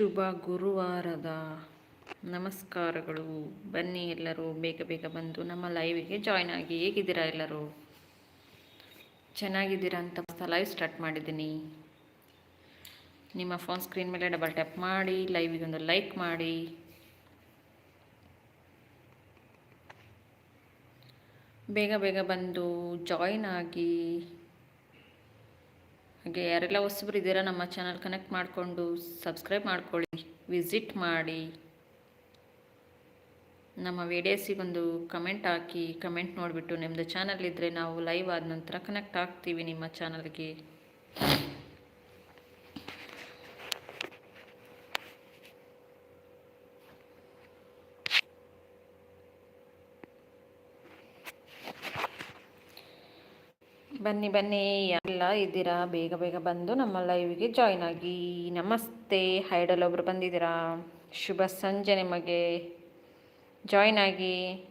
ಶುಭ ಗುರುವಾರದ ನಮಸ್ಕಾರಗಳು. ಬನ್ನಿ ಎಲ್ಲರೂ, ಬೇಗ ಬೇಗ ಬಂದು ನಮ್ಮ ಲೈವಿಗೆ ಜಾಯ್ನ್ ಆಗಿ. ಹೇಗಿದ್ದೀರಾ ಎಲ್ಲರೂ? ಚೆನ್ನಾಗಿದ್ದೀರಾ ಅಂತ ಲೈವ್ ಸ್ಟಾರ್ಟ್ ಮಾಡಿದ್ದೀನಿ. ನಿಮ್ಮ ಫೋನ್ ಸ್ಕ್ರೀನ್ ಮೇಲೆ ಡಬಲ್ ಟ್ಯಾಪ್ ಮಾಡಿ ಲೈವಿಗೆ ಒಂದು ಲೈಕ್ ಮಾಡಿ. ಬೇಗ ಬೇಗ ಬಂದು ಜಾಯ್ನ್ ಆಗಿ. ಹಾಗೆ ಯಾರೆಲ್ಲ ಹೊಸಬ್ರು ಇದ್ದೀರಾ, ನಮ್ಮ ಚಾನಲ್ ಕನೆಕ್ಟ್ ಮಾಡಿಕೊಂಡು ಸಬ್ಸ್ಕ್ರೈಬ್ ಮಾಡ್ಕೊಳ್ಳಿ. ವಿಸಿಟ್ ಮಾಡಿ. ನಮ್ಮ ವಿಡಿಯೋಸಿಗೊಂದು ಕಮೆಂಟ್ ಹಾಕಿ ಕಮೆಂಟ್ ನೋಡಿಬಿಟ್ಟು ನಿಮ್ಮದು ಚಾನಲ್ ಇದ್ದರೆ ನಾವು ಲೈವ್ ಆದ ನಂತರ ಕನೆಕ್ಟ್ ಆಗ್ತೀವಿ ನಿಮ್ಮ ಚಾನಲ್ಗೆ ಬನ್ನಿ ಬನ್ನಿ, ಎಲ್ಲ ಇದ್ದೀರಾ? ಬೇಗ ಬೇಗ ಬಂದು ನಮ್ಮ ಲೈವ್ಗೆ ಜಾಯ್ನ್ ಆಗಿ. ನಮಸ್ತೆ ಹೈಡಲ್ ಒಬ್ರು ಬಂದಿದ್ದೀರಾ? ಶುಭ ಸಂಜೆ ನಿಮಗೆ. ಜಾಯ್ನ್ ಆಗಿ.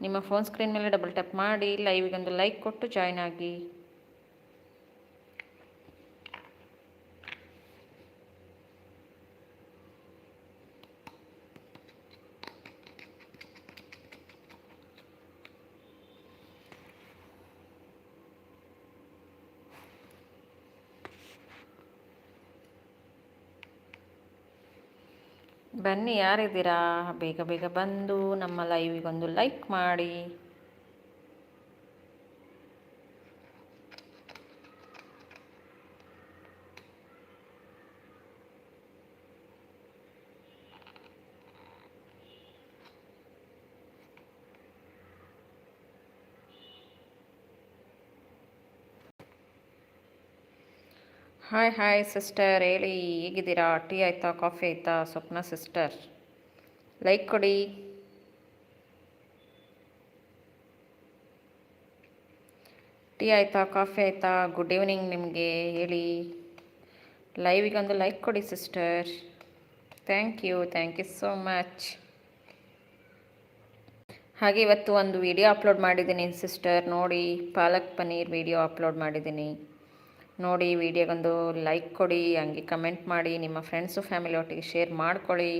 ನಿಮ್ಮ ಫೋನ್ ಸ್ಕ್ರೀನ್ ಮೇಲೆ ಡಬಲ್ ಟ್ಯಾಪ್ ಮಾಡಿ ಲೈವಿಗೆ ಒಂದು ಲೈಕ್ ಕೊಟ್ಟು ಜಾಯ್ನ್ ಆಗಿ. ಬನ್ನಿ ಯಾರಿದ್ದೀರಾ? ಬೇಗ ಬೇಗ ಬಂದು ನಮ್ಮ ಲೈವಿಗೊಂದು ಲೈಕ್ ಮಾಡಿ. ಹಾಯ್ ಹಾಯ್ ಸಿಸ್ಟರ್ ಹೇಳಿ ಹೇಗಿದ್ದೀರಾ ಟೀ ಆಯಿತಾ ಕಾಫಿ ಆಯಿತಾ ಸ್ವಪ್ನ ಸಿಸ್ಟರ್ ಲೈಕ್ ಕೊಡಿ ಟೀ ಆಯಿತಾ ಕಾಫಿ ಆಯಿತಾ ಗುಡ್ ಈವ್ನಿಂಗ್ ನಿಮಗೆ ಹೇಳಿ ಲೈವಿಗೊಂದು ಲೈಕ್ ಕೊಡಿ sister thank you thank you so much ಹಾಗೆ ಇವತ್ತು ಒಂದು ವಿಡಿಯೋ ಅಪ್ಲೋಡ್ ಮಾಡಿದ್ದೀನಿ ಸಿಸ್ಟರ್ ನೋಡಿ, ಪಾಲಕ್ ಪನ್ನೀರ್ ವಿಡಿಯೋ ಅಪ್ಲೋಡ್ ಮಾಡಿದ್ದೀನಿ. ನೋಡಿ ವಿಡಿಯೋಗೊಂದು ಲೈಕ್ ಕೊಡಿ, ಹಂಗೆ ಕಮೆಂಟ್ ಮಾಡಿ, ನಿಮ್ಮ ಫ್ರೆಂಡ್ಸು ಫ್ಯಾಮಿಲಿ ಒಟ್ಟಿಗೆ ಶೇರ್ ಮಾಡ್ಕೊಳ್ಳಿ.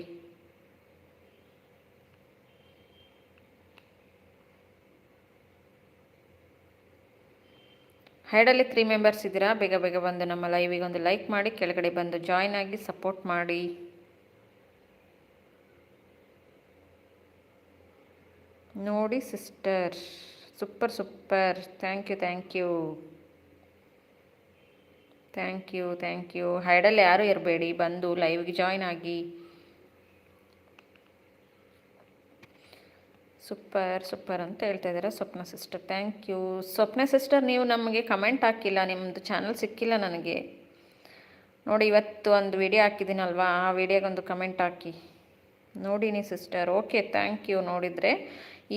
ಹೈಡಲ್ಲಿ ತ್ರೀ ಮೆಂಬರ್ಸ್ ಇದ್ದೀರಾ? ಬೇಗ ಬೇಗ ಬಂದು ನಮ್ಮ ಲೈವಿಗೆ ಒಂದು ಲೈಕ್ ಮಾಡಿ, ಕೆಳಗಡೆ ಬಂದು ಜಾಯ್ನ್ ಆಗಿ ಸಪೋರ್ಟ್ ಮಾಡಿ. ನೋಡಿ sister super super thank you thank you thank you thank you ಹೈಡಲ್ಲಿ ಯಾರೂ ಇರಬೇಡಿ, ಬಂದು ಲೈವ್ಗೆ ಜಾಯ್ನ್ ಆಗಿ. ಸೂಪರ್ ಸೂಪರ್ ಅಂತ ಹೇಳ್ತಾ ಇದ್ದಾರೆ Swapna sister thank you Swapna sister ನೀವು ನಮಗೆ ಕಮೆಂಟ್ ಹಾಕಿಲ್ಲ ನಿಮ್ಮದು ಚಾನಲ್ ಸಿಕ್ಕಿಲ್ಲ ನನಗೆ. ನೋಡಿ, ಇವತ್ತು ಒಂದು ವಿಡಿಯೋ ಹಾಕಿದ್ದೀನಲ್ವಾ, ಆ ವಿಡಿಯೋಗೊಂದು ಕಮೆಂಟ್ ಹಾಕಿ. ನೋಡಿನಿ ಸಿಸ್ಟರ್ ಓಕೆ ಥ್ಯಾಂಕ್ ಯು ನೋಡಿದರೆ.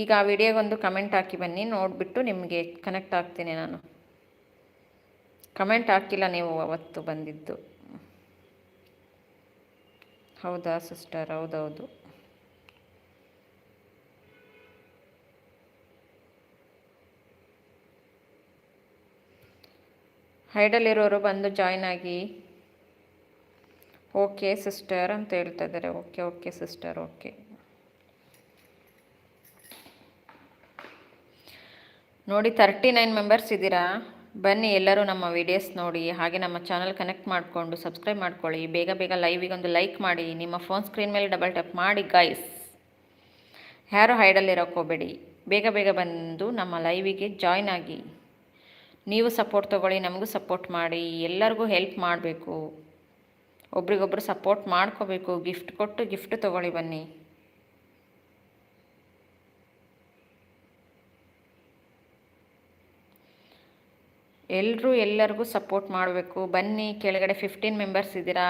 ಈಗ ಆ ವಿಡಿಯೋಗೊಂದು ಕಮೆಂಟ್ ಹಾಕಿ ಬನ್ನಿ, ನೋಡಿಬಿಟ್ಟು ನಿಮಗೆ ಕನೆಕ್ಟ್ ಆಗ್ತೀನಿ ನಾನು. ಕಮೆಂಟ್ ಹಾಕಿಲ್ಲ ನೀವು ಅವತ್ತು ಬಂದಿದ್ದು. ಹೌದಾ ಸಿಸ್ಟರ್? ಹೌದೌದು. ಹೈಡಲ್ಲಿರೋರು ಬಂದು ಜಾಯ್ನ್ ಆಗಿ. ಓಕೆ ಸಿಸ್ಟರ್ ಅಂತ ಹೇಳ್ತಾ ಇದ್ದಾರೆ. Okay okay sister, okay. ನೋಡಿ ತರ್ಟಿ ನೈನ್ ಮೆಂಬರ್ಸ್ ಇದ್ದೀರಾ? ಬನ್ನಿ ಎಲ್ಲರೂ ನಮ್ಮ ವಿಡಿಯೋಸ್ ನೋಡಿ, ಹಾಗೆ ನಮ್ಮ ಚಾನಲ್ ಕನೆಕ್ಟ್ ಮಾಡಿಕೊಂಡು ಸಬ್ಸ್ಕ್ರೈಬ್ ಮಾಡ್ಕೊಳ್ಳಿ. ಬೇಗ ಬೇಗ ಲೈವಿಗೆ ಒಂದು ಲೈಕ್ ಮಾಡಿ. ನಿಮ್ಮ ಫೋನ್ ಸ್ಕ್ರೀನ್ ಮೇಲೆ ಡಬಲ್ ಟ್ಯಾಪ್ ಮಾಡಿ ಗೈಸ್ ಯಾರು ಹೈಡಲ್ಲಿರೋಕೋಬೇಡಿ ಬೇಗ ಬೇಗ ಬಂದು ನಮ್ಮ ಲೈವಿಗೆ ಜಾಯ್ನ್ ಆಗಿ. ನೀವು ಸಪೋರ್ಟ್ ತೊಗೊಳ್ಳಿ, ನಮಗೂ ಸಪೋರ್ಟ್ ಮಾಡಿ. ಎಲ್ಲರಿಗೂ ಹೆಲ್ಪ್ ಮಾಡಬೇಕು. ಒಬ್ರಿಗೊಬ್ರು ಸಪೋರ್ಟ್ ಮಾಡ್ಕೋಬೇಕು. ಗಿಫ್ಟ್ ಕೊಟ್ಟು ಗಿಫ್ಟ್ ತೊಗೊಳ್ಳಿ ಬನ್ನಿ. ಎಲ್ಲರೂ ಎಲ್ಲರಿಗೂ ಸಪೋರ್ಟ್ ಮಾಡಬೇಕು. ಬನ್ನಿ, ಕೆಳಗಡೆ ಫಿಫ್ಟೀನ್ ಮೆಂಬರ್ಸ್ ಇದ್ದೀರಾ?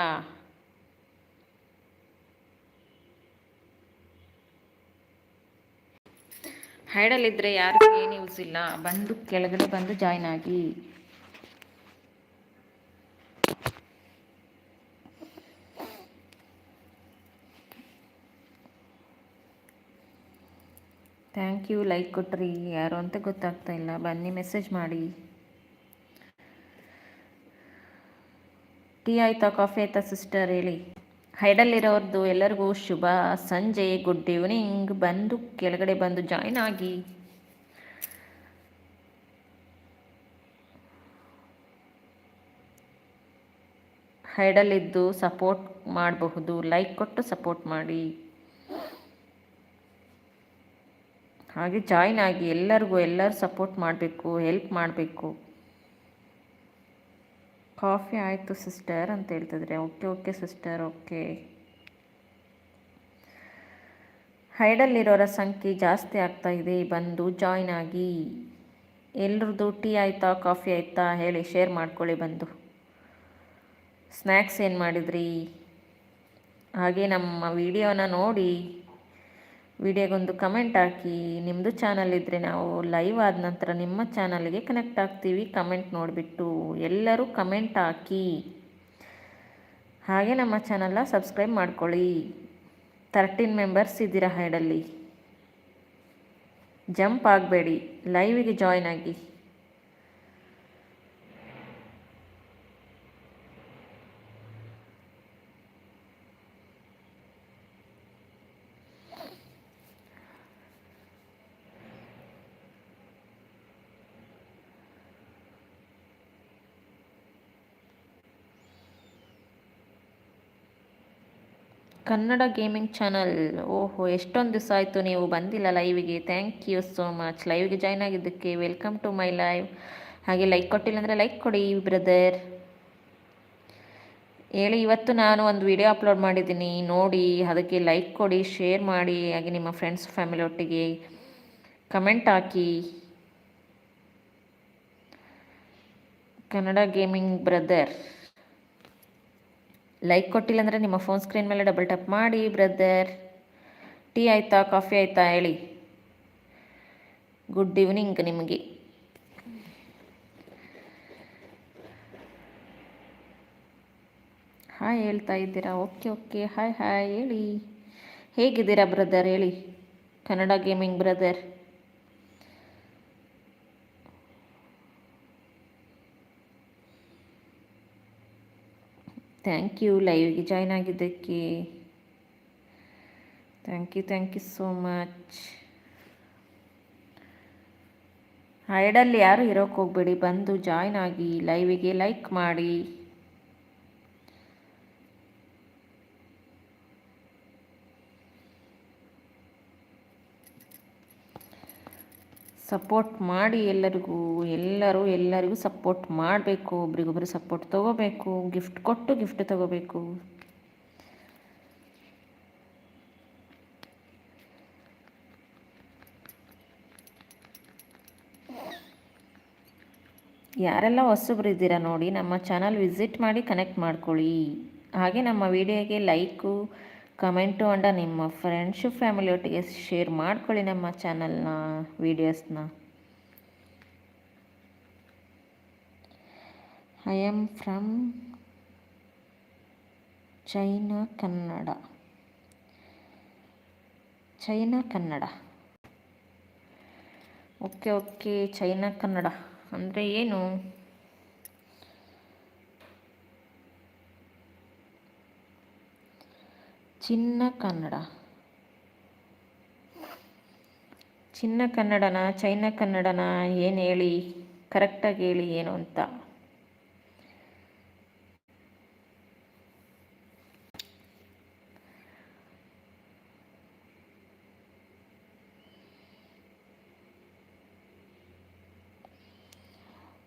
ಹೈಡಲ್ಲಿದ್ದರೆ ಯಾರಿಗೂ ಏನು ಯೂಸ್ ಇಲ್ಲ. ಬಂದು, ಕೆಳಗಡೆ ಬಂದು ಜಾಯ್ನ್ ಆಗಿ. ಥ್ಯಾಂಕ್ ಯು ಲೈಕ್ ಕೊಟ್ರಿ. ಯಾರು ಅಂತ ಗೊತ್ತಾಗ್ತಾ ಇಲ್ಲ. ಬನ್ನಿ ಮೆಸೇಜ್ ಮಾಡಿ. ಟೀ ಆಯಿತಾ ಕಾಫಿ ಆಯ್ತಾ ಸಿಸ್ಟರ್ ಹೇಳಿ. ಹೈಡಲ್ಲಿರೋರ್ದು ಎಲ್ಲರಿಗೂ ಶುಭ ಸಂಜೆ ಗುಡ್ ಈವ್ನಿಂಗ್ ಬಂದು ಕೆಳಗಡೆ ಬಂದು ಜಾಯ್ನ್ ಆಗಿ. ಹೈಡಲ್ಲಿದ್ದು ಸಪೋರ್ಟ್ ಮಾಡಬಹುದು ಲೈಕ್ ಕೊಟ್ಟು ಸಪೋರ್ಟ್ ಮಾಡಿ. ಹಾಗೆ ಜಾಯ್ನ್ ಆಗಿ ಎಲ್ಲರಿಗೂ ಎಲ್ಲರೂ ಸಪೋರ್ಟ್ ಮಾಡಬೇಕು ಹೆಲ್ಪ್ ಮಾಡಬೇಕು. ಕಾಫಿ ಆಯಿತು ಸಿಸ್ಟರ್ ಅಂತ ಹೇಳ್ತಿದ್ರೆ, ಓಕೆ ಓಕೆ ಸಿಸ್ಟರ್, ಓಕೆ. ಹೈಡಲ್ಲಿರೋರ ಸಂಖ್ಯೆ ಜಾಸ್ತಿ ಆಗ್ತಾ ಇದೆ, ಬಂದು ಜಾಯ್ನ್ ಆಗಿ. ಎಲ್ರದ್ದು ಟೀ ಆಯಿತಾ, ಕಾಫಿ ಆಯಿತಾ ಹೇಳಿ ಶೇರ್ ಮಾಡ್ಕೊಳ್ಳಿ ಬಂದು. ಸ್ನ್ಯಾಕ್ಸ್ ಏನು ಮಾಡಿದ್ರಿ? ಹಾಗೆ ನಮ್ಮ ವಿಡಿಯೋನ ನೋಡಿ. ವಿಡಿಯೋಗೊಂದು ಕಮೆಂಟ್ ಹಾಕಿ. ನಿಮ್ಮದು ಚಾನಲ್ ಇದ್ದರೆ ನಾವು ಲೈವ್ ಆದ ನಂತರ ನಿಮ್ಮ ಚಾನಲ್ಗೆ ಕನೆಕ್ಟ್ ಆಗ್ತೀವಿ. ಕಮೆಂಟ್ ನೋಡಿಬಿಟ್ಟು ಎಲ್ಲರೂ ಕಮೆಂಟ್ ಹಾಕಿ. ಹಾಗೆ ನಮ್ಮ ಚಾನಲ್ನ ಸಬ್ಸ್ಕ್ರೈಬ್ ಮಾಡ್ಕೊಳ್ಳಿ. ತರ್ಟೀನ್ ಮೆಂಬರ್ಸ್ ಇದ್ದೀರಾ ಹೈಡಲ್ಲಿ ಜಂಪ್ ಆಗಬೇಡಿ. ಲೈವಿಗೆ ಜಾಯ್ನ್ ಆಗಿ. Kannada gaming channel. ಓಹೋ, ಎಷ್ಟೊಂದು ದಿವಸ ಆಯಿತು ನೀವು ಬಂದಿಲ್ಲ ಲೈವಿಗೆ. ಥ್ಯಾಂಕ್ ಯು ಸೋ ಮಚ್ ಲೈವ್ಗೆ ಜಾಯ್ನ್ ಆಗಿದ್ದಕ್ಕೆ ವೆಲ್ಕಮ್ ಟು ಮೈ ಲೈವ್ ಹಾಗೆ ಲೈಕ್ ಕೊಟ್ಟಿಲ್ಲ ಅಂದರೆ ಲೈಕ್ ಕೊಡಿ ಬ್ರದರ್ ಹೇಳಿ, ಇವತ್ತು ನಾನು ಒಂದು ವಿಡಿಯೋ ಅಪ್ಲೋಡ್ ಮಾಡಿದ್ದೀನಿ. ನೋಡಿ, ಅದಕ್ಕೆ ಲೈಕ್ ಕೊಡಿ ಶೇರ್ ಮಾಡಿ. ಹಾಗೆ ನಿಮ್ಮ ಫ್ರೆಂಡ್ಸ್ ಫ್ಯಾಮಿಲಿ ಒಟ್ಟಿಗೆ ಕಮೆಂಟ್ ಹಾಕಿ. ಕನ್ನಡ ಗೇಮಿಂಗ್ ಬ್ರದರ್ ಲೈಕ್ ಕೊಟ್ಟಿಲ್ಲ ಅಂದರೆ ನಿಮ್ಮ ಫೋನ್ ಸ್ಕ್ರೀನ್ ಮೇಲೆ ಡಬಲ್ ಟಪ್ ಮಾಡಿ ಬ್ರದರ್ ಟೀ ಆಯಿತಾ ಕಾಫಿ ಆಯಿತಾ ಹೇಳಿ. ಗುಡ್ ಈವ್ನಿಂಗ್ ನಿಮಗೆ. ಹಾಯ್ ಹೇಳ್ತಾ ಇದ್ದೀರಾ? ಓಕೆ ಓಕೆ ಹಾಯ್ ಹಾಯ್ ಹೇಳಿ. ಹೇಗಿದ್ದೀರಾ ಬ್ರದರ್ ಹೇಳಿ. Kannada gaming brother thank you ಲೈವ್ಗೆ join ಆಗಿದ್ದಕ್ಕೆ. Thank you thank you so much ಹೈಡಲ್ಲಿ ಯಾರು ಇರೋಕ್ಕೆ ಹೋಗಬೇಡಿ. ಬಂದು ಜಾಯ್ನ್ ಆಗಿ ಲೈವಿಗೆ ಲೈಕ್ ಮಾಡಿ. ಸಪೋರ್ಟ್ ಮಾಡಿ ಎಲ್ಲರಿಗೂ, ಎಲ್ಲರೂ ಎಲ್ಲರಿಗೂ ಸಪೋರ್ಟ್ ಮಾಡಬೇಕು, ಒಬ್ರಿಗೊಬ್ರು ಸಪೋರ್ಟ್ ತೊಗೋಬೇಕು ಗಿಫ್ಟ್ ಕೊಟ್ಟು ಗಿಫ್ಟ್ ತೊಗೋಬೇಕು. ಯಾರೆಲ್ಲ ಹೊಸಬ್ರು ಇದ್ದೀರಾ ನೋಡಿ, ನಮ್ಮ ಚಾನಲ್ ವಿಸಿಟ್ ಮಾಡಿ ಕನೆಕ್ಟ್ ಮಾಡ್ಕೊಳ್ಳಿ. ಹಾಗೆ ನಮ್ಮ ವಿಡಿಯೋಗೆ ಲೈಕು ಕಮೆಂಟು ಅಂಡ ನಿಮ್ಮ ಫ್ರೆಂಡ್ಸು ಫ್ಯಾಮಿಲಿ ಒಟ್ಟಿಗೆ ಶೇರ್ ಮಾಡ್ಕೊಳ್ಳಿ ನಮ್ಮ ಚಾನಲ್ನ ವೀಡಿಯೋಸ್ನ I am from China Kannada China Kannada okay okay China Kannada ಅಂದರೆ ಏನು? ಚಿನ್ನ ಕನ್ನಡ. ಚಿನ್ನ ಕನ್ನಡನ, ಚೈನ ಕನ್ನಡನ ಏನು ಹೇಳಿ ಕರೆಕ್ಟಾಗಿ ಹೇಳಿ ಏನು ಅಂತ.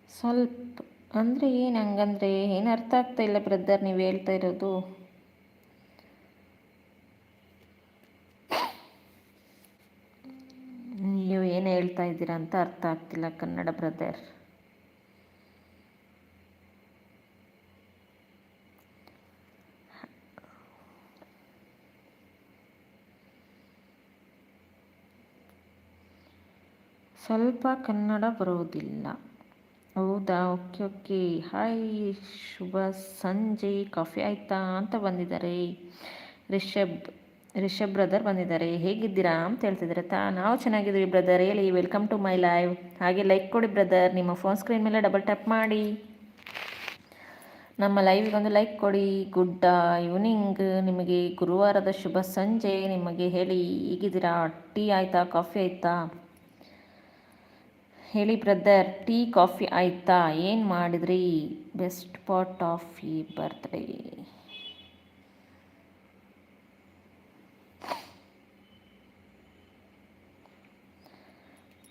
ಸ್ವಲ್ಪ, ಅಂದರೆ ಏನು ಹಂಗಂದ್ರೆ, ಏನು ಅರ್ಥ ಆಗ್ತಾ ಇಲ್ಲ ಬ್ರದರ್ ನೀವು ಹೇಳ್ತಾ ಇರೋದು ನೀವು ಏನು ಹೇಳ್ತಾ ಇದ್ದೀರಾ ಅಂತ ಅರ್ಥ ಆಗ್ತಿಲ್ಲ, ಕನ್ನಡ ಬ್ರದರ್ ಸ್ವಲ್ಪ ಕನ್ನಡ ಬರೋದಿಲ್ಲ. ಹೌದಾ? Okay okay. ಹಾಯ್ ಶುಭ ಸಂಜೆ. ಕಾಫಿ ಆಯ್ತಾ? ಅಂತ ಬಂದಿದ್ದಾರೆ. ರಿಷಬ್. ರಿಷಬ್ ಬ್ರದರ್ ಬಂದಿದ್ದಾರೆ. ಹೇಗಿದ್ದೀರಾ ಅಂತ ಹೇಳ್ತಿದ್ದಾರೆ. ತಾ, ನಾವು ಚೆನ್ನಾಗಿದ್ದೀವಿ ಬ್ರದರ್. ಹೇಳಿ ವೆಲ್ಕಮ್ ಟು ಮೈ ಲೈವ್ ಹಾಗೆ ಲೈಕ್ ಕೊಡಿ ಬ್ರದರ್. ನಿಮ್ಮ ಫೋನ್ ಸ್ಕ್ರೀನ್ ಮೇಲೆ ಡಬಲ್ ಟ್ಯಾಪ್ ಮಾಡಿ. ನಮ್ಮ ಲೈವಿಗೊಂದು ಲೈಕ್ ಕೊಡಿ. ಗುಡ್ ಈವ್ನಿಂಗ್ ನಿಮಗೆ ಗುರುವಾರದ ಶುಭ ಸಂಜೆ. ನಿಮಗೆ ಹೇಳಿ ಈಗಿದ್ದೀರಾ ಟೀ ಆಯಿತಾ? ಕಾಫಿ ಆಯಿತಾ? ಹೇಳಿ ಬ್ರದರ್ ಟೀ ಕಾಫಿ ಆಯಿತಾ? ಏನು ಮಾಡಿದ್ರಿ? ಬೆಸ್ಟ್ ಪಾರ್ಟ್ ಆಫ್ ಈ ಬರ್ತ್ಡೇ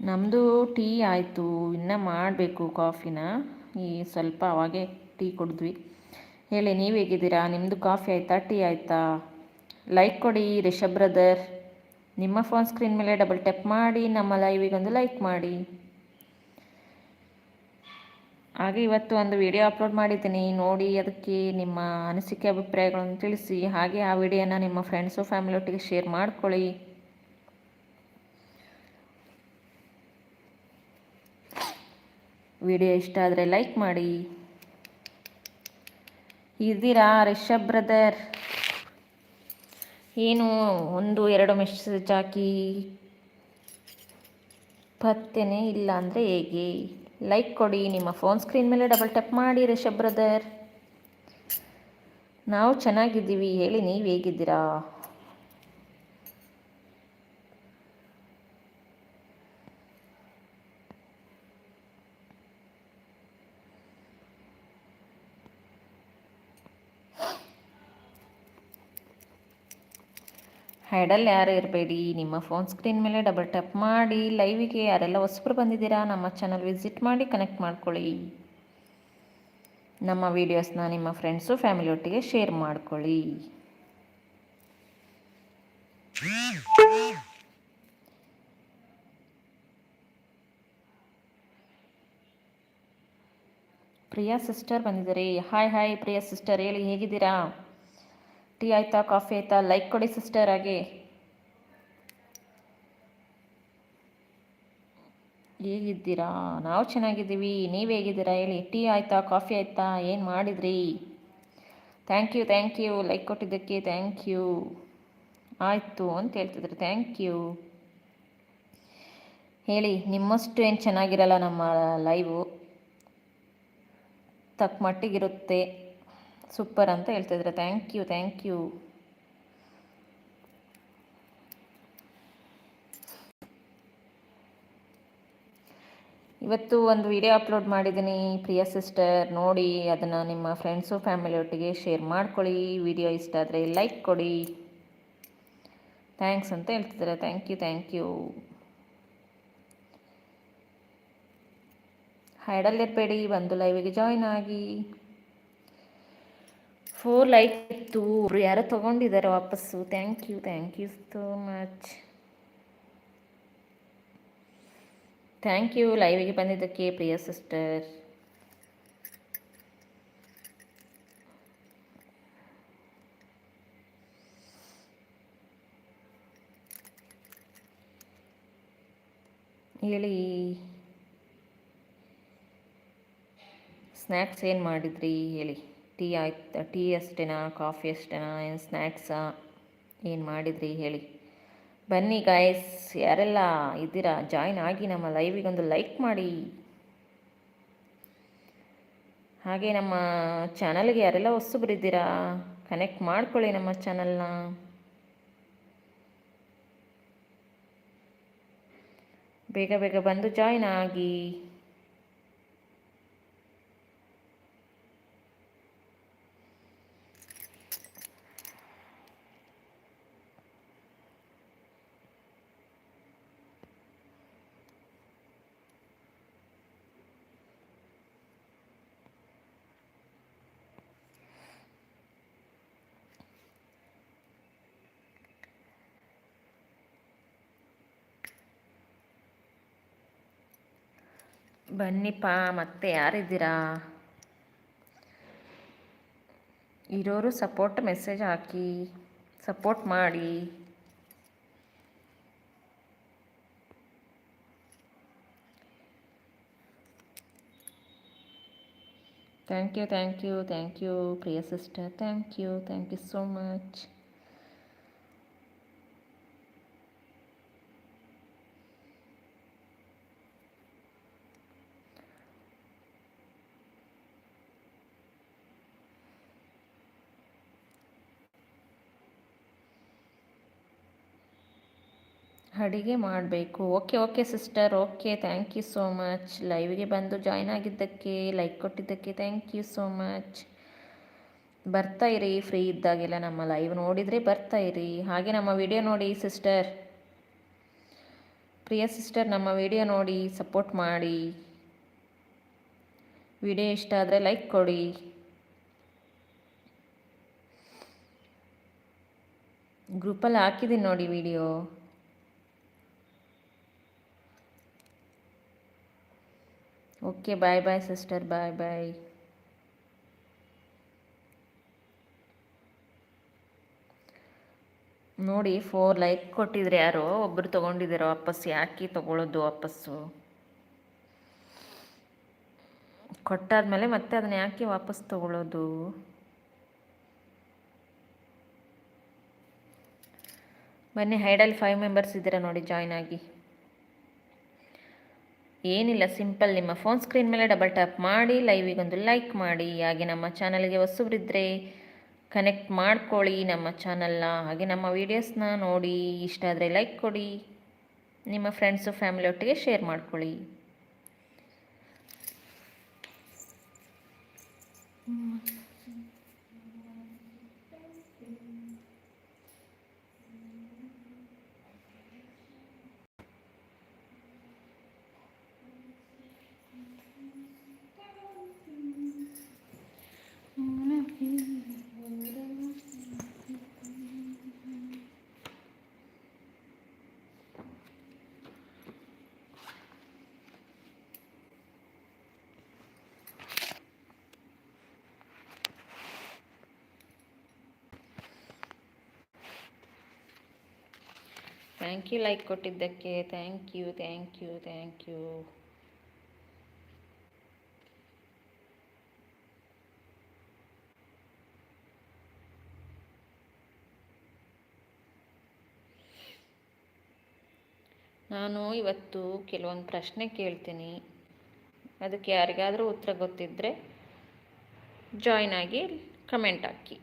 ನಮ್ಮದು ಟೀ ಆಯಿತು, ಇನ್ನೂ ಮಾಡಬೇಕು ಕಾಫಿನ. ಈ ಸ್ವಲ್ಪ ಅವಾಗೆ ಟೀ ಕುಡಿದ್ವಿ. ಹೇಳಿ, ನೀವು ಹೇಗಿದ್ದೀರಾ? ನಿಮ್ಮದು ಕಾಫಿ ಆಯಿತಾ? ಟೀ ಆಯಿತಾ? ಲೈಕ್ ಕೊಡಿ ರಿಷಬ್ ಬ್ರದರ್ ನಿಮ್ಮ ಫೋನ್ ಸ್ಕ್ರೀನ್ ಮೇಲೆ ಡಬಲ್ ಟ್ಯಾಪ್ ಮಾಡಿ, ನಮ್ಮ ಲೈವಿಗೊಂದು ಲೈಕ್ ಮಾಡಿ. ಹಾಗೆ ಇವತ್ತು ಒಂದು ವಿಡಿಯೋ ಅಪ್ಲೋಡ್ ಮಾಡಿದ್ದೀನಿ. ನೋಡಿ ಅದಕ್ಕೆ ನಿಮ್ಮ ಅನಿಸಿಕೆ ಅಭಿಪ್ರಾಯಗಳನ್ನು ತಿಳಿಸಿ. ಹಾಗೆ ಆ ವಿಡಿಯೋನ ನಿಮ್ಮ ಫ್ರೆಂಡ್ಸು ಫ್ಯಾಮಿಲಿ ಒಟ್ಟಿಗೆ ಶೇರ್ ಮಾಡ್ಕೊಳ್ಳಿ. ವಿಡಿಯೋ ಇಷ್ಟ ಆದರೆ ಲೈಕ್ ಮಾಡಿ. ಇದ್ದೀರಾ ರಿಷಬ್ ಬ್ರದರ್ ಏನು, ಒಂದು, ಎರಡು ಮೆಸೇಜ್ ಹಾಕಿ. ಪತ್ತೇನೆ ಇಲ್ಲ ಅಂದರೆ ಹೇಗೆ? ಲೈಕ್ ಕೊಡಿ, ನಿಮ್ಮ ಫೋನ್ ಸ್ಕ್ರೀನ್ ಮೇಲೆ ಡಬಲ್ ಟಪ್ ಮಾಡಿ ರಿಷಬ್ ಬ್ರದರ್ ನಾವು ಚೆನ್ನಾಗಿದ್ದೀವಿ, ಹೇಳಿ ನೀವು ಹೇಗಿದ್ದೀರಾ? ಹೈಡಲ್ಲಿ ಯಾರು ಇರಬೇಡಿ, ನಿಮ್ಮ ಫೋನ್ ಸ್ಕ್ರೀನ್ ಮೇಲೆ ಡಬಲ್ ಟ್ಯಾಪ್ ಮಾಡಿ ಲೈವಿಗೆ ಯಾರೆಲ್ಲ ಹೊಸಬ್ರು ಬಂದಿದ್ದೀರಾ, ನಮ್ಮ ಚಾನಲ್ ವಿಸಿಟ್ ಮಾಡಿ ಕನೆಕ್ಟ್ ಮಾಡ್ಕೊಳ್ಳಿ. ನಮ್ಮ ವೀಡಿಯೋಸ್ನ ನಿಮ್ಮ ಫ್ರೆಂಡ್ಸು ಫ್ಯಾಮಿಲಿ ಒಟ್ಟಿಗೆ ಶೇರ್ ಮಾಡ್ಕೊಳ್ಳಿ. ಪ್ರಿಯಾ ಸಿಸ್ಟರ್ ಬಂದಿದ್ದಾರೆ. ಹಾಯ್ ಹಾಯ್ ಪ್ರಿಯಾ ಸಿಸ್ಟರ್ ಹೇಳಿ, ಹೇಗಿದ್ದೀರಾ? ಟೀ ಆಯಿತಾ, ಕಾಫಿ ಆಯಿತಾ? ಲೈಕ್ ಕೊಡಿ ಸಿಸ್ಟರ್ ಆಗಿ ಹೇಗಿದ್ದೀರಾ? ನಾವು ಚೆನ್ನಾಗಿದ್ದೀವಿ. ನೀವು ಹೇಗಿದ್ದೀರಾ? ಹೇಳಿ. ಟೀ ಆಯಿತಾ, ಕಾಫಿ ಆಯಿತಾ? ಏನು ಮಾಡಿದ್ರಿ? Thank you thank you like ಕೊಟ್ಟಿದ್ದಕ್ಕೆ ಥ್ಯಾಂಕ್ ಯು ಆಯಿತು ಅಂತ ಹೇಳ್ತಿದ್ರು. ಥ್ಯಾಂಕ್ ಯು ಹೇಳಿ, ನಿಮ್ಮಷ್ಟು ಏನು ಚೆನ್ನಾಗಿರಲ್ಲ ನಮ್ಮ ಲೈವು ತಕ್ಕ ಮಟ್ಟಿಗಿರುತ್ತೆ. ಸೂಪರ್ ಅಂತ ಹೇಳ್ತಿದ್ರೆ. ಥ್ಯಾಂಕ್ ಯು ಥ್ಯಾಂಕ್ ಯು ಇವತ್ತು ಒಂದು ವಿಡಿಯೋ ಅಪ್ಲೋಡ್ ಮಾಡಿದ್ದೀನಿ. ಪ್ರಿಯ ಸಿಸ್ಟರ್ ನೋಡಿ ಅದನ್ನು ನಿಮ್ಮ ಫ್ರೆಂಡ್ಸು ಫ್ಯಾಮಿಲಿ ಒಟ್ಟಿಗೆ ಶೇರ್ ಮಾಡ್ಕೊಳ್ಳಿ. ವಿಡಿಯೋ ಇಷ್ಟ ಆದರೆ ಲೈಕ್ ಕೊಡಿ. ಥ್ಯಾಂಕ್ಸ್ ಅಂತ ಹೇಳ್ತಿದ್ದಾರೆ ಥ್ಯಾಂಕ್ ಯು ಥ್ಯಾಂಕ್ ಯು ಹೈಡಲ್ಲಿರಬೇಡಿ ಬಂದು ಲೈವಿಗೆ ಜಾಯ್ನ್ ಆಗಿ. ಫೋರ್ ಲೈಕ್ ಇತ್ತು ಯಾರೋ ತೊಗೊಂಡಿದ್ದಾರೆ ವಾಪಸ್ಸು. Thank you thank you so much thank you ಲೈವಿಗೆ ಬಂದಿದ್ದಕ್ಕೆ ಪ್ರಿಯ ಸಿಸ್ಟರ್ ಹೇಳಿ. ಸ್ನ್ಯಾಕ್ಸ್ ಏನು ಮಾಡಿದ್ರಿ? ಹೇಳಿ. ಟೀ ಆಯ್ತು, ಟೀ ಅಷ್ಟೇನಾ, ಕಾಫಿ ಅಷ್ಟೇನಾ, ಏನು ಸ್ನ್ಯಾಕ್ಸಾ ಏನು ಮಾಡಿದ್ರಿ ಹೇಳಿ. ಬನ್ನಿ ಗಾಯ್ಸ್ ಯಾರೆಲ್ಲ ಇದ್ದೀರಾ ಜಾಯ್ನ್ ಆಗಿ ನಮ್ಮ ಲೈವಿಗೊಂದು ಲೈಕ್ ಮಾಡಿ. ಹಾಗೆ ನಮ್ಮ ಚಾನಲ್ಗೆ ಯಾರೆಲ್ಲ ಹೊಸಬ್ರಿದ್ದೀರಾ ಕನೆಕ್ಟ್ ಮಾಡ್ಕೊಳ್ಳಿ ನಮ್ಮ ಚಾನಲ್ನ ಬೇಗ ಬೇಗ ಬಂದು ಜಾಯ್ನ್ ಆಗಿ. ಬನ್ನಿಪ್ಪ, ಮತ್ತೆ ಯಾರಿದ್ದೀರಾ? ಇರೋರು ಸಪೋರ್ಟ್ ಮೆಸೇಜ್ ಹಾಕಿ, ಸಪೋರ್ಟ್ ಮಾಡಿ. Thank you thank you thank you, Priya sister. Thank you thank you so much. ಅಡಿಗೆ ಮಾಡಬೇಕು. Okay okay sister okay thank you so much ಲೈವ್ಗೆ ಬಂದು ಜಾಯ್ನ್ ಆಗಿದ್ದಕ್ಕೆ ಲೈಕ್ ಕೊಟ್ಟಿದ್ದಕ್ಕೆ ಥ್ಯಾಂಕ್ ಯು ಸೋ ಮಚ್ ಬರ್ತಾ ಇರಿ free ಇದ್ದಾಗೆಲ್ಲ ನಮ್ಮ ಲೈವ್ ನೋಡಿದರೆ ಬರ್ತಾ ಇರಿ. ಹಾಗೆ ನಮ್ಮ ವಿಡಿಯೋ ನೋಡಿ ಸಿಸ್ಟರ್ ಪ್ರಿಯ ಸಿಸ್ಟರ್ ನಮ್ಮ ವಿಡಿಯೋ ನೋಡಿ ಸಪೋರ್ಟ್ ಮಾಡಿ. ವಿಡಿಯೋ ಇಷ್ಟ ಆದರೆ ಲೈಕ್ ಕೊಡಿ. ಗ್ರೂಪಲ್ಲಿ ಹಾಕಿದ್ದೀನಿ ನೋಡಿ video okay bye bye sister bye bye ನೋಡಿ ಫೋರ್ ಲೈಕ್ ಕೊಟ್ಟಿದ್ರೆ ಯಾರೋ ಒಬ್ಬರು ತೊಗೊಂಡಿದ್ದೀರೋ ವಾಪಸ್, ಯಾಕೆ ತೊಗೊಳೋದು ವಾಪಸ್ಸು? ಕೊಟ್ಟಾದ್ಮೇಲೆ ಮತ್ತೆ ಅದನ್ನ ಯಾಕೆ ವಾಪಸ್ ತೊಗೊಳೋದು? ಬನ್ನಿ ಹೈಡಲ್ ಫೈವ್ ಮೆಂಬರ್ಸ್ ಇದ್ದೀರಾ ನೋಡಿ ಜಾಯ್ನ್ ಆಗಿ. ಏನಿಲ್ಲ ಸಿಂಪಲ್ ನಿಮ್ಮ ಫೋನ್ ಸ್ಕ್ರೀನ್ ಮೇಲೆ ಡಬಲ್ ಟ್ಯಾಪ್ ಮಾಡಿ ಲೈವಿಗೊಂದು ಲೈಕ್ ಮಾಡಿ. ಹಾಗೆ ನಮ್ಮ ಚಾನಲ್ಗೆ ಹೊಸಬ್ರಿದ್ದರೆ ಕನೆಕ್ಟ್ ಮಾಡ್ಕೊಳ್ಳಿ ನಮ್ಮ ಚಾನಲ್ನ ಹಾಗೆ ನಮ್ಮ ವೀಡಿಯೋಸ್ನ ನೋಡಿ. ಇಷ್ಟ ಆದರೆ ಲೈಕ್ ಕೊಡಿ. ನಿಮ್ಮ ಫ್ರೆಂಡ್ಸು ಫ್ಯಾಮಿಲಿ ಒಟ್ಟಿಗೆ ಶೇರ್ ಮಾಡ್ಕೊಳ್ಳಿ. ಥ್ಯಾಂಕ್ ಯು ಲೈಕ್ ಕೊಟ್ಟಿದ್ದಕ್ಕೆ. Thank you thank you thank you ನಾನು ಇವತ್ತು ಕೆಲವೊಂದು ಪ್ರಶ್ನೆ ಕೇಳ್ತೀನಿ. ಅದಕ್ಕೆ ಯಾರಿಗಾದರೂ ಉತ್ತರ ಗೊತ್ತಿದ್ದರೆ ಜಾಯ್ನ್ ಆಗಿ ಕಮೆಂಟ್ ಹಾಕಿ.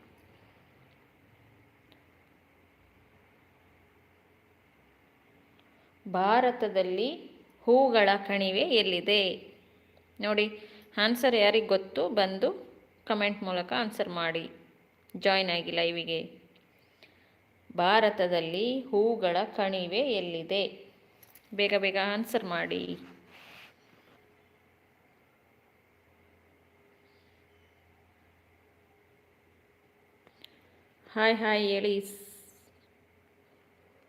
ಭಾರತದಲ್ಲಿ ಹೂಗಳ ಕಣಿವೆ ಎಲ್ಲಿದೆ? ನೋಡಿ, ಆನ್ಸರ್ ಯಾರಿಗೆ ಗೊತ್ತು ಬಂದು ಕಮೆಂಟ್ ಮೂಲಕ ಆನ್ಸರ್ ಮಾಡಿ. ಜಾಯ್ನ್ ಆಗಿ ಲೈವಿಗೆ ಭಾರತದಲ್ಲಿ ಹೂಗಳ ಕಣಿವೆ ಎಲ್ಲಿದೆ? ಬೇಗ ಬೇಗ ಆನ್ಸರ್ ಮಾಡಿ. ಹಾಯ್ ಹಾಯ್, ಹೇಳಿ.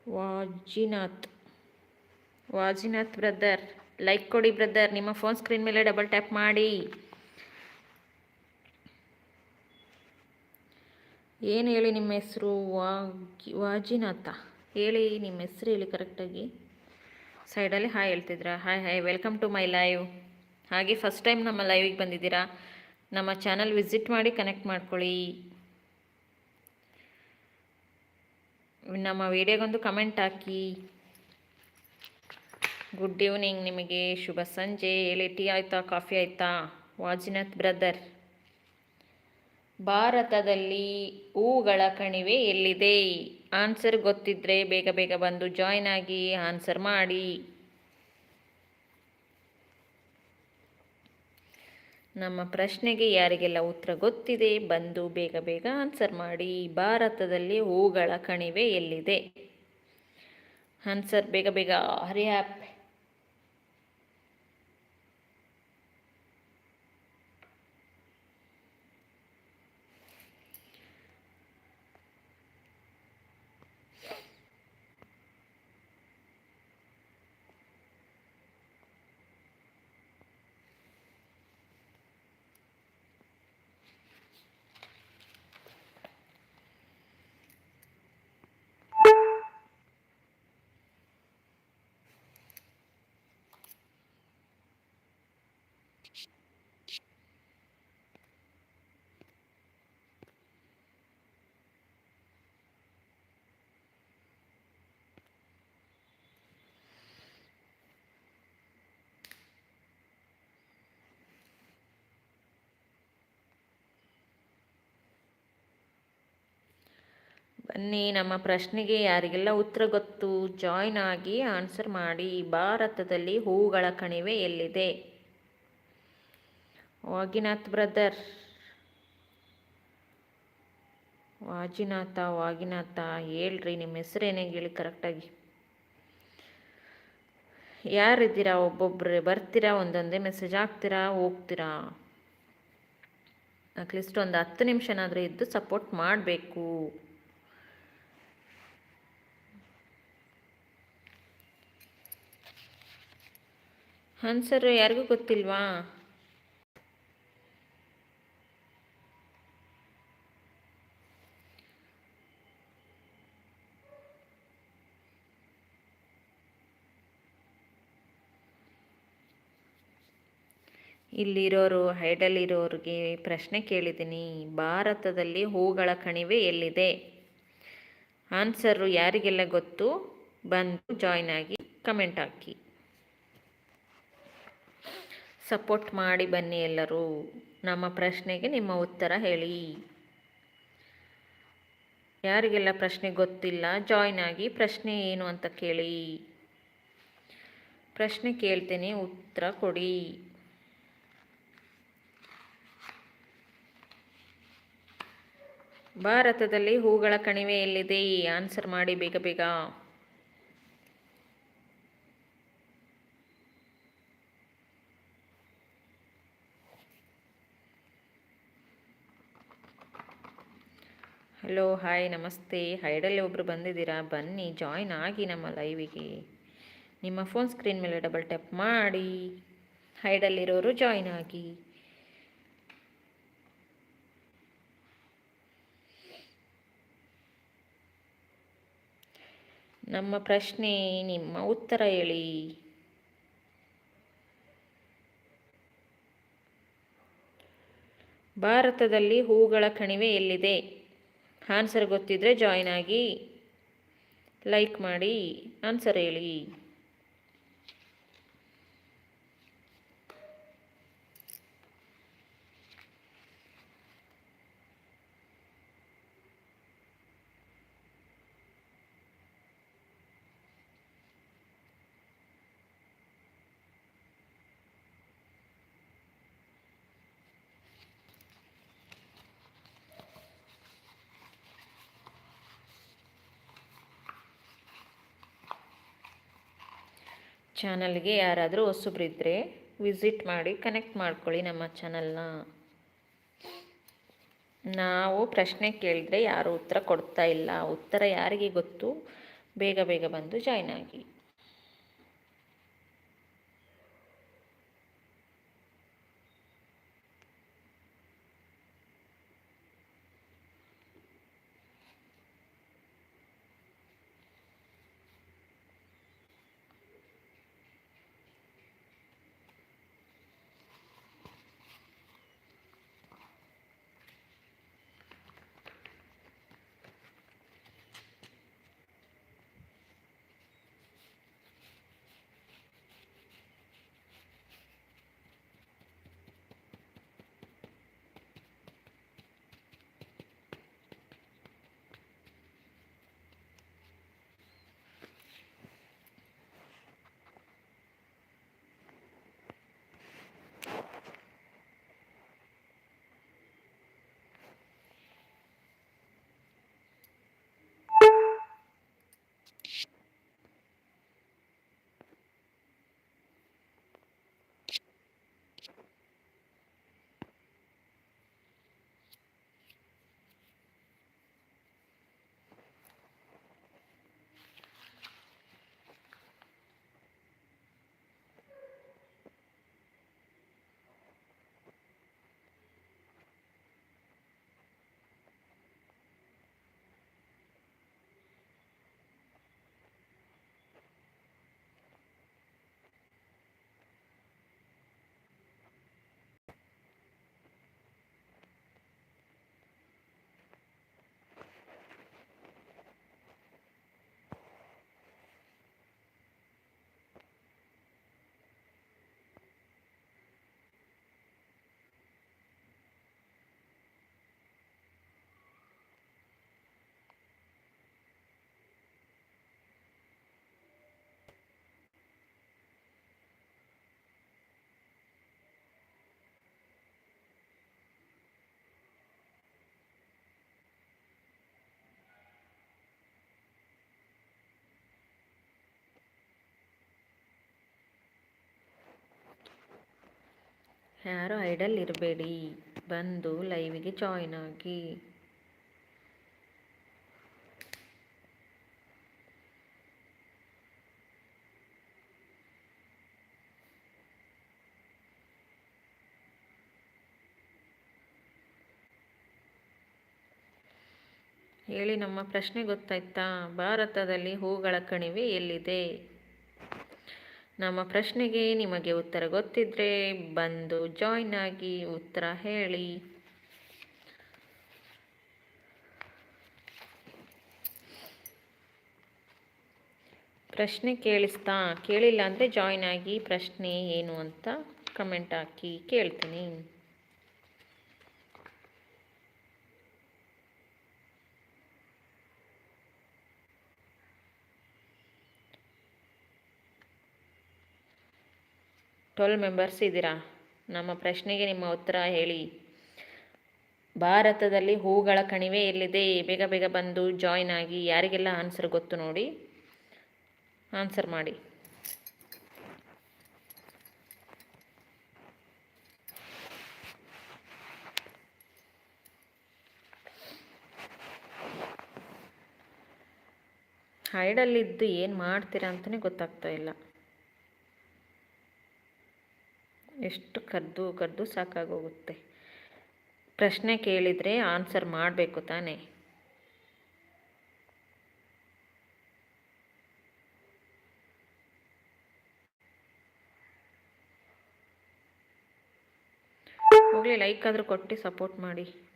ವಾಜಿನಾಥ್ ವಾಜಿನಾಥ್ ಬ್ರದರ್ ಲೈಕ್ ಕೊಡಿ ಬ್ರದರ್, ನಿಮ್ಮ ಫೋನ್ ಸ್ಕ್ರೀನ್ ಮೇಲೆ ಡಬಲ್ ಟ್ಯಾಪ್ ಮಾಡಿ. ಏನು ಹೇಳಿ ನಿಮ್ಮ ಹೆಸರು? ವಾಗಿ ವಾಜಿನಾಥ. ಹೇಳಿ ನಿಮ್ಮ ಹೆಸರು ಹೇಳಿ ಕರೆಕ್ಟಾಗಿ ಸೈಡಲ್ಲಿ hi ಹೇಳ್ತಿದ್ರ? Hi hi welcome to my live ಹಾಗೆ ಫಸ್ಟ್ ಟೈಮ್ ನಮ್ಮ ಲೈವಿಗೆ ಬಂದಿದ್ದೀರಾ? ನಮ್ಮ ಚಾನಲ್ ವಿಸಿಟ್ ಮಾಡಿ ಕನೆಕ್ಟ್ ಮಾಡ್ಕೊಳ್ಳಿ. ನಮ್ಮ ವಿಡಿಯೋಗೊಂದು ಕಮೆಂಟ್ ಹಾಕಿ. ಗುಡ್ ಈವ್ನಿಂಗ್ ನಿಮಗೆ ಶುಭ ಸಂಜೆ. ಎಲೆ ಟೀ ಆಯ್ತಾ, ಕಾಫಿ ಆಯ್ತಾ? ವಾಜಿನಾಥ್ ಬ್ರದರ್. ಭಾರತದಲ್ಲಿ ಹೂಗಳ ಕಣಿವೆ ಎಲ್ಲಿದೆ? ಆನ್ಸರ್ ಗೊತ್ತಿದ್ರೆ ಬೇಗ ಬೇಗ ಬಂದು ಜಾಯ್ನ್ ಆಗಿ ಆನ್ಸರ್ ಮಾಡಿ. ನಮ್ಮ ಪ್ರಶ್ನೆಗೆ ಯಾರಿಗೆಲ್ಲ ಉತ್ತರ ಗೊತ್ತಿದೆ ಬಂದು ಬೇಗ ಬೇಗ ಆನ್ಸರ್ ಮಾಡಿ. ಭಾರತದಲ್ಲಿ ಹೂಗಳ ಕಣಿವೆ ಎಲ್ಲಿದೆ? ಆನ್ಸರ್ ಬೇಗ ಬೇಗ. ಹರಿ ಬನ್ನಿ ನಮ್ಮ ಪ್ರಶ್ನೆಗೆ ಯಾರಿಗೆಲ್ಲ ಉತ್ತರ ಗೊತ್ತು? ಜಾಯ್ನ್ ಆಗಿ ಆನ್ಸರ್ ಮಾಡಿ. ಭಾರತದಲ್ಲಿ ಹೂಗಳ ಕಣಿವೆ ಎಲ್ಲಿದೆ? ವಾಗಿನಾಥ್ ಬ್ರದರ್. ವಾಜಿನಾಥ ವಾಗಿನಾಥ, ಹೇಳ್ರಿ, ನಿಮ್ಮ ಹೆಸರೇನೇ ಹೇಳಿ ಕರೆಕ್ಟಾಗಿ ಯಾರಿದ್ದೀರಾ? ಒಬ್ಬೊಬ್ಬರೇ ಬರ್ತೀರಾ? ಒಂದೊಂದೇ ಮೆಸೇಜ್ ಹಾಕ್ತೀರಾ? ಹೋಗ್ತೀರಾ? ಅಟ್ಲೀಸ್ಟ್ ಒಂದು ಹತ್ತು ನಿಮಿಷನಾದರೂ ಇದ್ದು ಸಪೋರ್ಟ್ ಮಾಡಬೇಕು. ಆನ್ಸರ್ ಯಾರಿಗೂ ಗೊತ್ತಿಲ್ವಾ? ಇಲ್ಲಿರೋರು ಹೈಡಲ್ಲಿರೋರಿಗೆ ಪ್ರಶ್ನೆ ಕೇಳಿದ್ದೀನಿ. ಭಾರತದಲ್ಲಿ ಹೂಗಳ ಕಣಿವೆ ಎಲ್ಲಿದೆ? ಆನ್ಸರು ಯಾರಿಗೆಲ್ಲ ಗೊತ್ತು? ಬಂದು ಜಾಯ್ನ್ ಆಗಿ ಕಮೆಂಟ್ ಹಾಕಿ. ಸಪೋರ್ಟ್ ಮಾಡಿ ಬನ್ನಿ ಎಲ್ಲರೂ. ನಮ್ಮ ಪ್ರಶ್ನೆಗೆ ನಿಮ್ಮ ಉತ್ತರ ಹೇಳಿ. ಯಾರಿಗೆಲ್ಲ ಪ್ರಶ್ನೆ ಗೊತ್ತಿಲ್ಲ, ಜಾಯ್ನ್ ಆಗಿ ಪ್ರಶ್ನೆ ಏನು ಅಂತ ಕೇಳಿ. ಪ್ರಶ್ನೆ ಕೇಳ್ತೇನೆ, ಉತ್ತರ ಕೊಡಿ. ಭಾರತದಲ್ಲಿ ಹೂಗಳ ಕಣಿವೆ ಎಲ್ಲಿದೆ? ಈ ಆನ್ಸರ್ ಮಾಡಿ ಬೇಗ ಬೇಗ. ಹಲೋ, ಹಾಯ್, ನಮಸ್ತೆ. ಹೈಡಲ್ಲಿ ಒಬ್ಬರು ಬಂದಿದ್ದೀರಾ? ಬನ್ನಿ, ಜಾಯ್ನ್ ಆಗಿ ನಮ್ಮ ಲೈವಿಗೆ. ನಿಮ್ಮ ಫೋನ್ ಸ್ಕ್ರೀನ್ ಮೇಲೆ ಡಬಲ್ ಟ್ಯಾಪ್ ಮಾಡಿ. ಹೈಡಲ್ಲಿರೋರು ಜಾಯ್ನ್ ಆಗಿ. ನಮ್ಮ ಪ್ರಶ್ನೆ ನಿಮ್ಮ ಉತ್ತರ ಹೇಳಿ. ಭಾರತದಲ್ಲಿ ಹೂಗಳ ಕಣಿವೆ ಎಲ್ಲಿದೆ? ಆನ್ಸರ್ ಗೊತ್ತಿದ್ರೆ ಜಾಯ್ನ್ ಆಗಿ ಲೈಕ್ ಮಾಡಿ ಆನ್ಸರ್ ಹೇಳಿ. ಚಾನಲ್ಗೆ ಯಾರಾದರೂ ಹೊಸಬ್ರಿದ್ದರೆ ವಿಸಿಟ್ ಮಾಡಿ, ಕನೆಕ್ಟ್ ಮಾಡ್ಕೊಳ್ಳಿ ನಮ್ಮ ಚಾನಲ್ನ. ನಾವು ಪ್ರಶ್ನೆ ಕೇಳಿದ್ರೆ ಯಾರು ಉತ್ತರ ಕೊಡ್ತಾ ಇಲ್ಲ. ಉತ್ತರ ಯಾರಿಗೆ ಗೊತ್ತು? ಬೇಗ ಬೇಗ ಬಂದು ಜಾಯ್ನ್ ಆಗಿ. ಯಾರು ಐಡಲ್ ಇರಬೇಡಿ. ಬಂದು ಲೈವಿಗೆ ಜಾಯಿನ್ ಆಗಿ. ಹೇಳಿ ನಮ್ಮ ಪ್ರಶ್ನೆ ಗೊತ್ತಾಯ್ತಾ? ಭಾರತದಲ್ಲಿ ಹೂಗಳ ಕಣಿವೆ ಎಲ್ಲಿದೆ? ನಮ್ಮ ಪ್ರಶ್ನೆಗೆ ನಿಮಗೆ ಉತ್ತರ ಗೊತ್ತಿದ್ರೆ ಬಂದು ಜಾಯ್ನ್ ಆಗಿ ಉತ್ತರ ಹೇಳಿ. ಪ್ರಶ್ನೆ ಕೇಳಿಸ್ತಾ, ಕೇಳಿಲ್ಲ ಅಂದರೆ ಜಾಯ್ನ್ ಆಗಿ ಪ್ರಶ್ನೆ ಏನು ಅಂತ ಕಮೆಂಟ್ ಹಾಕಿ ಕೇಳ್ತೀನಿ. ಟ್ವೆಲ್ ಮೆಂಬರ್ಸ್ ಇದ್ದೀರಾ? ನಮ್ಮ ಪ್ರಶ್ನೆಗೆ ನಿಮ್ಮ ಉತ್ತರ ಹೇಳಿ. ಭಾರತದಲ್ಲಿ ಹೂಗಳ ಕಣಿವೆ ಎಲ್ಲಿದೆ? ಬೇಗ ಬೇಗ ಬಂದು ಜಾಯ್ನ್ ಆಗಿ ಯಾರಿಗೆಲ್ಲ ಆನ್ಸರ್ ಗೊತ್ತು ನೋಡಿ. ಆನ್ಸರ್ ಮಾಡಿ. ಹೈಡಲ್ಲಿದ್ದು ಏನು ಮಾಡ್ತೀರಾ ಅಂತಲೇ ಗೊತ್ತಾಗ್ತಾ ಇಲ್ಲ. ಎಷ್ಟು ಕದ್ದು ಕದ್ದು ಸಾಕಾಗೋಗುತ್ತೆ. ಪ್ರಶ್ನೆ ಕೇಳಿದರೆ ಆನ್ಸರ್ ಮಾಡಬೇಕು ತಾನೇ. ಹೋಗಲಿ ಲೈಕ್ ಆದರೂ ಕೊಟ್ಟು ಸಪೋರ್ಟ್ ಮಾಡಿ.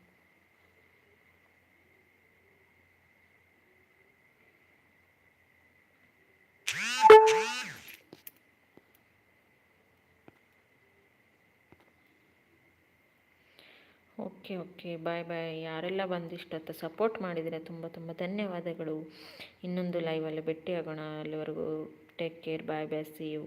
Okay okay, bye bye. ಯಾರೆಲ್ಲ ಬಂದಿಷ್ಟೊತ್ತು ಸಪೋರ್ಟ್ ಮಾಡಿದರೆ ತುಂಬ ತುಂಬ ಧನ್ಯವಾದಗಳು. ಇನ್ನೊಂದು ಲೈವಲ್ಲಿ ಭೇಟಿಯಾಗೋಣ. ಅಲ್ಲಿವರೆಗೂ take care bye bye see you